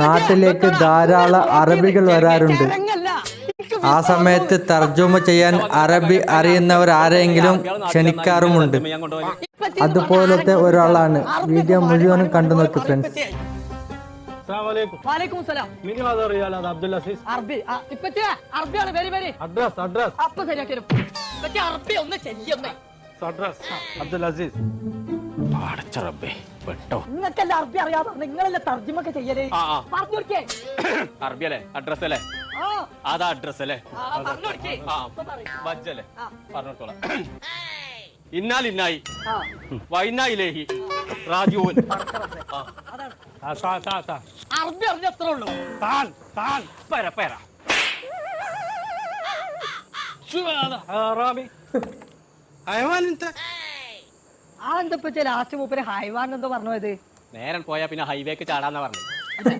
നാട്ടിലേക്ക് ധാരാളം അറബികൾ വരാറുണ്ട്. ആ സമയത്ത് തർജമ ചെയ്യാൻ അറബി അറിയുന്നവർ ആരെങ്കിലും ക്ഷണിക്കാറുമുണ്ട്. അതുപോലത്തെ ഒരാളാണ്. വീഡിയോ മുഴുവനും കണ്ടു നോക്കി ഫ്രണ്ട്സ് അബ്ദുൽ അസീസ്. പെട്ടോ. നിങ്ങൾക്കല്ല അറബി അറിയാതെ നിങ്ങളല്ലേ തർജമൊക്കെ ചെയ്യൽ. പറഞ്ഞു കൊടുക്കേ. അറബി അല്ലേ? അഡ്രസ് അല്ലേ അതാ അഡ്രസ് അല്ലേ? ആ. പറഞ്ഞോളാം ഇന്നാൽ ഇന്നായി. ആ, വൈനായിലേഹി രാജുവൻ അറബി അറിഞ്ഞ എത്ര ഉള്ളൂ. താൻ താൻ പേര പേര. റാമി. ഹൈവാൻ എന്ത ലാസ്റ്റ് മൂപ്പര് ഹൈവാൻ എന്തോ പറഞ്ഞു അത് നേരം പോയാ പിന്നെ ഹൈവേക്ക് ചാടാന്നാ പറഞ്ഞത്.